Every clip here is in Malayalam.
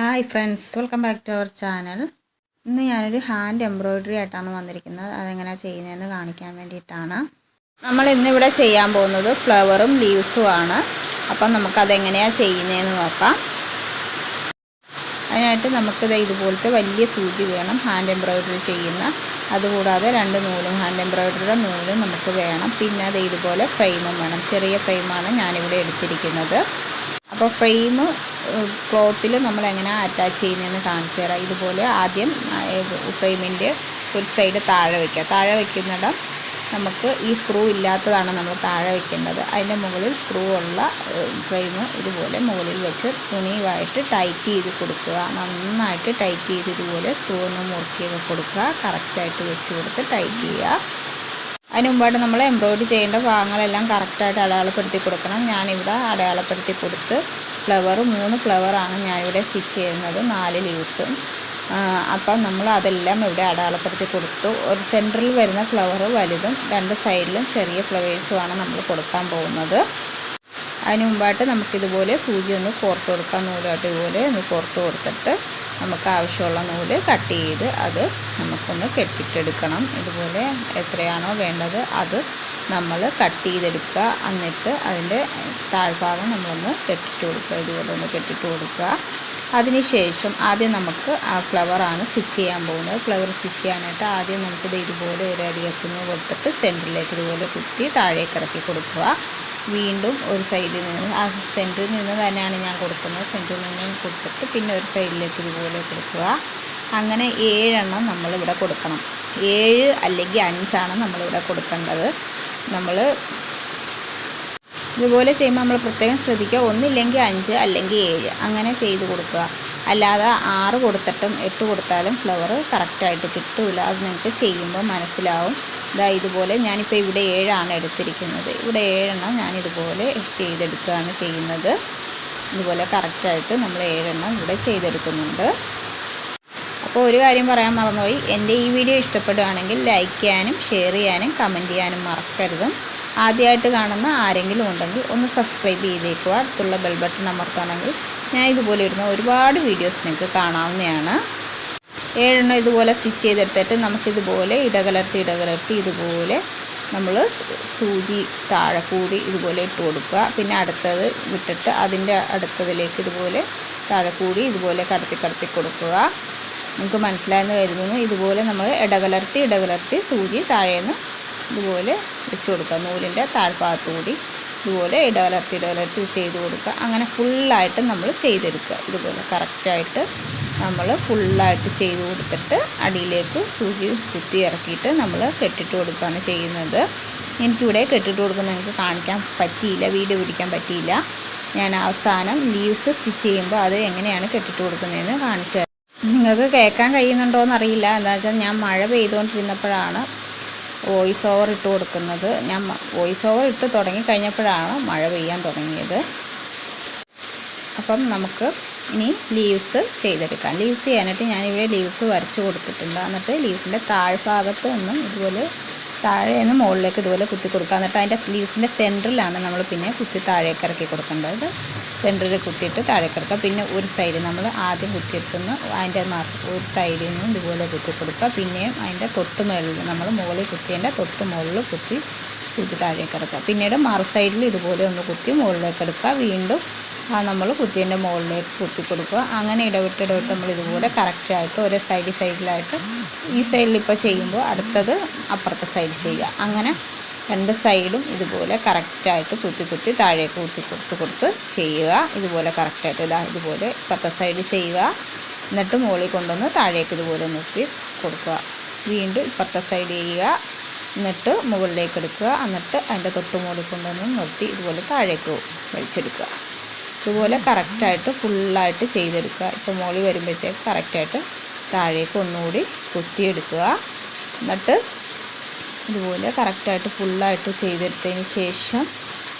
Hi friends welcome back to our channel ഇന്ന് ഞാനൊരു ഹാൻഡ് എംബ്രോയ്ഡറി ആയിട്ടാണ് വന്നിരിക്കുന്നത്. അതെങ്ങനെയാണ് ചെയ്യുന്നതെന്ന് കാണിക്കാൻ വേണ്ടിയിട്ടാണ്. നമ്മൾ ഇന്നിവിടെ ചെയ്യാൻ പോകുന്നത് ഫ്ലവറും ലീവ്സും ആണ്. അപ്പം നമുക്കതെങ്ങനെയാണ് ചെയ്യുന്നതെന്ന് നോക്കാം. അതിനായിട്ട് നമുക്കിത് ഇതുപോലത്തെ വലിയ സൂചി വേണം ഹാൻഡ് എംബ്രോയ്ഡറി ചെയ്യുന്ന. അതുകൂടാതെ രണ്ട് നൂലും ഹാൻഡ് എംബ്രോയ്ഡറിയുടെ നൂലും നമുക്ക് വേണം. പിന്നെ അത് ഇതുപോലെ ഫ്രെയിമും വേണം. ചെറിയ ഫ്രെയിമാണ് ഞാനിവിടെ എടുത്തിരിക്കുന്നത്. അപ്പോൾ ഫ്രെയിം ക്ലോത്തിൽ നമ്മൾ എങ്ങനെ അറ്റാച്ച് ചെയ്യുന്നതെന്ന് കാണിച്ചു തരാം. ഇതുപോലെ ആദ്യം ഫ്രെയിമിന്റെ ഒരു സൈഡ് താഴെ വയ്ക്കുക താഴെ വയ്ക്കുന്നിടം നമുക്ക് ഈ സ്ക്രൂ ഇല്ലാത്തതാണ് നമ്മൾ താഴെ വയ്ക്കേണ്ടത് അതിന്റെ മുകളിൽ സ്ക്രൂ ഉള്ള ഫ്രെയിം ഇതുപോലെ മുകളിൽ വെച്ച് തുണിയുമായിട്ട് ടൈറ്റ് ചെയ്ത് കൊടുക്കുക. നന്നായിട്ട് ടൈറ്റ് ചെയ്ത് ഇതുപോലെ സ്ക്രൂ ഒന്ന് മുറുക്കിയൊക്കെ കൊടുക്കുക. കറക്റ്റായിട്ട് വെച്ച് കൊടുത്ത് ടൈറ്റ് ചെയ്യുക. അതിന് മുമ്പായിട്ട് നമ്മൾ എംബ്രോയിഡറി ചെയ്യേണ്ട ഭാഗങ്ങളെല്ലാം കറക്റ്റായിട്ട് അടയാളപ്പെടുത്തി കൊടുക്കണം. ഞാനിവിടെ അടയാളപ്പെടുത്തി കൊടുത്ത് ഫ്ലവർ മൂന്ന് ഫ്ലവറാണ് ഞാനിവിടെ സ്റ്റിച്ച് ചെയ്യുന്നത് നാല് ലീവ്സും അപ്പം നമ്മൾ അതെല്ലാം ഇവിടെ അടയാളപ്പെടുത്തി കൊടുത്തു. ഒരു സെന്ററിൽ വരുന്ന ഫ്ലവർ വലുതും രണ്ട് സൈഡിലും ചെറിയ ഫ്ലവേഴ്സുമാണ് നമ്മൾ കൊടുക്കാൻ പോകുന്നത്. അതിന് മുമ്പായിട്ട് നമുക്കിതുപോലെ സൂചി ഒന്ന് കോർത്ത് കൊടുക്കാം. നൂലായിട്ട് ഇതുപോലെ ഒന്ന് കോർത്ത് കൊടുത്തിട്ട് നമുക്ക് ആവശ്യമുള്ള നൂൽ കട്ട് ചെയ്ത് അത് നമുക്കൊന്ന് കെട്ടിട്ടെടുക്കണം. ഇതുപോലെ എത്രയാണോ വേണ്ടത് അത് നമ്മൾ കട്ട് ചെയ്തെടുക്കുക. എന്നിട്ട് അതിന്റെ താഴ്ഭാഗം നമ്മളൊന്ന് കെട്ടിട്ട് കൊടുക്കുക. ഇതുപോലെ ഒന്ന് കെട്ടിട്ട് കൊടുക്കുക. അതിനുശേഷം ആദ്യം നമുക്ക് ആ ഫ്ലവറാണ് സ്റ്റിച്ച് ചെയ്യാൻ പോകുന്നത്. ഫ്ലവർ സ്റ്റിച്ച് ചെയ്യാനായിട്ട് ആദ്യം നമുക്കിത് ഇതുപോലെ ഒരു അടിയത്തിന് കൊടുത്തിട്ട് സെന്ററിലേക്ക് ഇതുപോലെ കുത്തി താഴേക്ക് ഇറക്കി കൊടുക്കുക. വീണ്ടും ഒരു സൈഡിൽ നിന്ന് ആ സെന്ററിൽ നിന്ന് തന്നെയാണ് ഞാൻ കൊടുക്കുന്നത്. സെന്ററിൽ നിന്ന് കൊടുത്തിട്ട് പിന്നെ ഒരു സൈഡിലേക്ക് ഇതുപോലെ കൊടുക്കുക. അങ്ങനെ ഏഴെണ്ണം നമ്മളിവിടെ കൊടുക്കണം. ഏഴ് അല്ലെങ്കിൽ അഞ്ചാണ് നമ്മളിവിടെ കൊടുക്കേണ്ടത്. നമ്മൾ ഇതുപോലെ ചെയ്യുമ്പോൾ നമ്മൾ പ്രത്യേകം ശ്രദ്ധിക്കുക. ഒന്നില്ലെങ്കിൽ അഞ്ച് അല്ലെങ്കിൽ ഏഴ് അങ്ങനെ ചെയ്ത് കൊടുക്കുക. അല്ലാതെ ആറ് കൊടുത്തിട്ടും എട്ട് കൊടുത്താലും ഫ്ലവർ കറക്റ്റായിട്ട് കിട്ടില്ല അത് നിങ്ങൾക്ക് ചെയ്യുമ്പോൾ മനസ്സിലാവും. ഇതാ ഇതുപോലെ ഞാനിപ്പോൾ ഇവിടെ ഏഴാണ് എടുത്തിരിക്കുന്നത്. ഇവിടെ ഏഴെണ്ണം ഞാനിതുപോലെ ചെയ്തെടുക്കുകയാണ് ചെയ്യുന്നത്. ഇതുപോലെ കറക്റ്റായിട്ട് നമ്മൾ ഏഴെണ്ണം ഇവിടെ ചെയ്തെടുക്കുന്നുണ്ട്. അപ്പോൾ ഒരു കാര്യം പറയാൻ മറന്നുപോയി. എന്റെ ഈ വീഡിയോ ഇഷ്ടപ്പെടുകയാണെങ്കിൽ ലൈക്ക് ചെയ്യാനും ഷെയർ ചെയ്യാനും കമന്റ് ചെയ്യാനും മറക്കരുതും. ആദ്യമായിട്ട് കാണുന്ന ആരെങ്കിലും ഉണ്ടെങ്കിൽ ഒന്ന് സബ്സ്ക്രൈബ് ചെയ്തേക്കുക. അടുത്തുള്ള ബെൽ ബട്ടൺ അമർത്താണെങ്കിൽ ഞാൻ ഇതുപോലെ ഇടുന്ന ഒരുപാട് വീഡിയോസ് നിങ്ങൾക്ക് കാണാവുന്നതാണ്. ഏഴെണ്ണം ഇതുപോലെ സ്റ്റിച്ച് ചെയ്തെടുത്തിട്ട് നമുക്കിതുപോലെ ഇടകലർത്തി ഇടകലർത്തി ഇതുപോലെ നമ്മൾ സൂചി താഴെ കൂടി ഇതുപോലെ ഇട്ട് കൊടുക്കുക. പിന്നെ അടുത്തത് വിട്ടിട്ട് അതിന്റെ അടുത്തതിലേക്ക് ഇതുപോലെ താഴെ കൂടി ഇതുപോലെ കടത്തി കടത്തി കൊടുക്കുക. നിങ്ങൾക്ക് മനസ്സിലായെന്ന് കരുതുന്നു. ഇതുപോലെ നമ്മൾ ഇടകലർത്തി ഇടകലർത്തി സൂചി താഴേന്ന് ഇതുപോലെ വെച്ച് കൊടുക്കുക. നൂലിന്റെ താഴ്ഭാഗത്ത് കൂടി ഇതുപോലെ ഇടകലർത്തി ഇടകലർത്തി ചെയ്ത് കൊടുക്കുക. അങ്ങനെ ഫുള്ളായിട്ട് നമ്മൾ ചെയ്തെടുക്കുക. ഇതുപോലെ കറക്റ്റായിട്ട് നമ്മൾ ഫുള്ളായിട്ട് ചെയ്ത് കൊടുത്തിട്ട് അടിയിലേക്ക് സൂചി കുത്തി ഇറക്കിയിട്ട് നമ്മൾ കെട്ടിട്ട് കൊടുക്കുകയാണ് ചെയ്യുന്നത്. എനിക്കിവിടെ കെട്ടിട്ട് കൊടുക്കുന്നത് നിങ്ങൾക്ക് കാണിക്കാൻ പറ്റിയില്ല വീഡിയോ പിടിക്കാൻ പറ്റിയില്ല. ഞാൻ അവസാനം ലീവ്സ് സ്റ്റിച്ച് ചെയ്യുമ്പോൾ അത് എങ്ങനെയാണ് കെട്ടിട്ട് കൊടുക്കുന്നതെന്ന് കാണിച്ചു നിങ്ങൾക്ക് കേൾക്കാൻ കഴിയുന്നുണ്ടോ എന്നറിയില്ല എന്താ വെച്ചാൽ ഞാൻ മഴ പെയ്തുകൊണ്ടിരുന്നപ്പോഴാണ് വോയിസ് ഓവർ ഇട്ട് കൊടുക്കുന്നത്. ഞാൻ വോയിസ് ഓവർ ഇട്ട് തുടങ്ങി കഴിഞ്ഞപ്പോഴാണ് മഴ പെയ്യാൻ തുടങ്ങിയത്. അപ്പം നമുക്ക് ഇനി ലീവ്സ് ചെയ്തെടുക്കാം. ലീവ്സ് ചെയ്യാനായിട്ട് ഞാനിവിടെ ലീവ്സ് വരച്ച് കൊടുത്തിട്ടുണ്ട്. എന്നിട്ട് ലീവ്സിന്റെ താഴ്ഭാഗത്ത് നിന്നും ഇതുപോലെ താഴെ നിന്ന് മുകളിലേക്ക് ഇതുപോലെ കുത്തി കൊടുക്കുക. എന്നിട്ട് അതിന്റെ ലീവ്സിന്റെ സെന്ററിലാണ് നമ്മൾ പിന്നെ കുത്തി താഴേക്ക് ഇറക്കി കൊടുക്കേണ്ടത്. സെന്ററിൽ കുത്തിയിട്ട് താഴേക്ക് ഇറക്കുക പിന്നെ ഒരു സൈഡ് നമ്മൾ ആദ്യം കുത്തിയെടുക്കുന്ന അതിന്റെ ഒരു സൈഡിൽ നിന്നും ഇതുപോലെ കുത്തി കൊടുക്കുക. പിന്നെയും അതിന്റെ തൊട്ട് മുകളിൽ നമ്മൾ മുകളിൽ കുത്തിയതിന്റെ തൊട്ട് മുകളിൽ കുത്തി കുത്തി താഴേക്ക് ഇറക്കുക. പിന്നീട് മറു സൈഡിൽ ഇതുപോലെ ഒന്ന് കുത്തി മുകളിലേക്ക് എടുക്കുക. വീണ്ടും നമ്മൾ കുത്തിന്റെ മുകളിലേക്ക് കുത്തി കൊടുക്കുക അങ്ങനെ ഇടവിട്ട് ഇടവിട്ട് നമ്മൾ ഇതുപോലെ കറക്റ്റായിട്ട് ഒരേ സൈഡ് സൈഡിലായിട്ട് ഈ സൈഡിൽ ഇപ്പോൾ ചെയ്യുമ്പോൾ അടുത്തത് അപ്പുറത്തെ സൈഡ് ചെയ്യുക. അങ്ങനെ രണ്ട് സൈഡും ഇതുപോലെ കറക്റ്റായിട്ട് കുത്തി കുത്തി താഴേക്ക് കുത്തി കൊടുത്ത് കൊടുത്ത് ചെയ്യുക. ഇതുപോലെ കറക്റ്റായിട്ട് ഇതാ ഇതുപോലെ ഇപ്പുറത്തെ സൈഡ് ചെയ്യുക. എന്നിട്ട് മുകളിൽ കൊണ്ടുവന്ന് താഴേക്ക് ഇതുപോലെ നിർത്തി കൊടുക്കുക. വീണ്ടും ഇപ്പുറത്തെ സൈഡ് ചെയ്യുക. എന്നിട്ട് മുകളിലേക്ക് എടുക്കുക. എന്നിട്ട് അതിന്റെ തൊട്ട് മുകളിൽ കൊണ്ടുവന്ന് നിർത്തി ഇതുപോലെ താഴേക്ക് വലിച്ചെടുക്കുക. ഇതുപോലെ കറക്റ്റായിട്ട് ഫുള്ളായിട്ട് ചെയ്തെടുക്കുക. ഇപ്പോൾ മോളി വരുമ്പോഴത്തേക്ക് കറക്റ്റായിട്ട് താഴേക്ക് ഒന്നുകൂടി കുത്തിയെടുക്കുക. എന്നിട്ട് ഇതുപോലെ കറക്റ്റായിട്ട് ഫുള്ളായിട്ട് ചെയ്തെടുത്തതിന് ശേഷം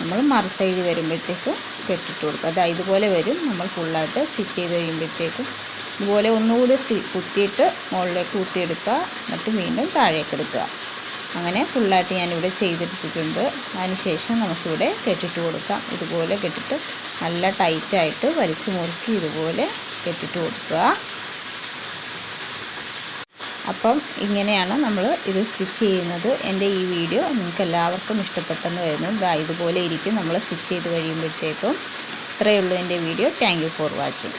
നമ്മൾ മറു സൈഡ് വരുമ്പോഴത്തേക്ക് കെട്ടിട്ട് കൊടുക്കുക. അതായത് ഇതുപോലെ വരും. നമ്മൾ ഫുള്ളായിട്ട് സ്റ്റിച്ച് ചെയ്ത് കഴിയുമ്പോഴത്തേക്കും ഇതുപോലെ ഒന്നുകൂടി കുത്തിയിട്ട് മുകളിലേക്ക് കുത്തിയെടുക്കുക. എന്നിട്ട് വീണ്ടും താഴേക്ക് എടുക്കുക. അങ്ങനെ ഫുള്ളായിട്ട് ഞാനിവിടെ ചെയ്തെടുത്തിട്ടുണ്ട് അതിനുശേഷം നമുക്കിവിടെ കെട്ടിട്ട് കൊടുക്കാം. ഇതുപോലെ കെട്ടിട്ട് നല്ല ടൈറ്റായിട്ട് വലിച്ചു മുറുക്കി ഇതുപോലെ കെട്ടിട്ട് കൊടുക്കുക. അപ്പം ഇങ്ങനെയാണ് നമ്മൾ ഇത് സ്റ്റിച്ച് ചെയ്യുന്നത്. എന്റെ ഈ വീഡിയോ നിങ്ങൾക്ക് എല്ലാവർക്കും ഇഷ്ടപ്പെട്ടെന്ന് വരുന്നു ഇതാ ഇതുപോലെ ഇരിക്കും. നമ്മൾ സ്റ്റിച്ച് ചെയ്ത് കഴിയുമ്പോഴത്തേക്കും. ഇത്രയേ ഉള്ളൂ എന്റെ വീഡിയോ. Thank for watching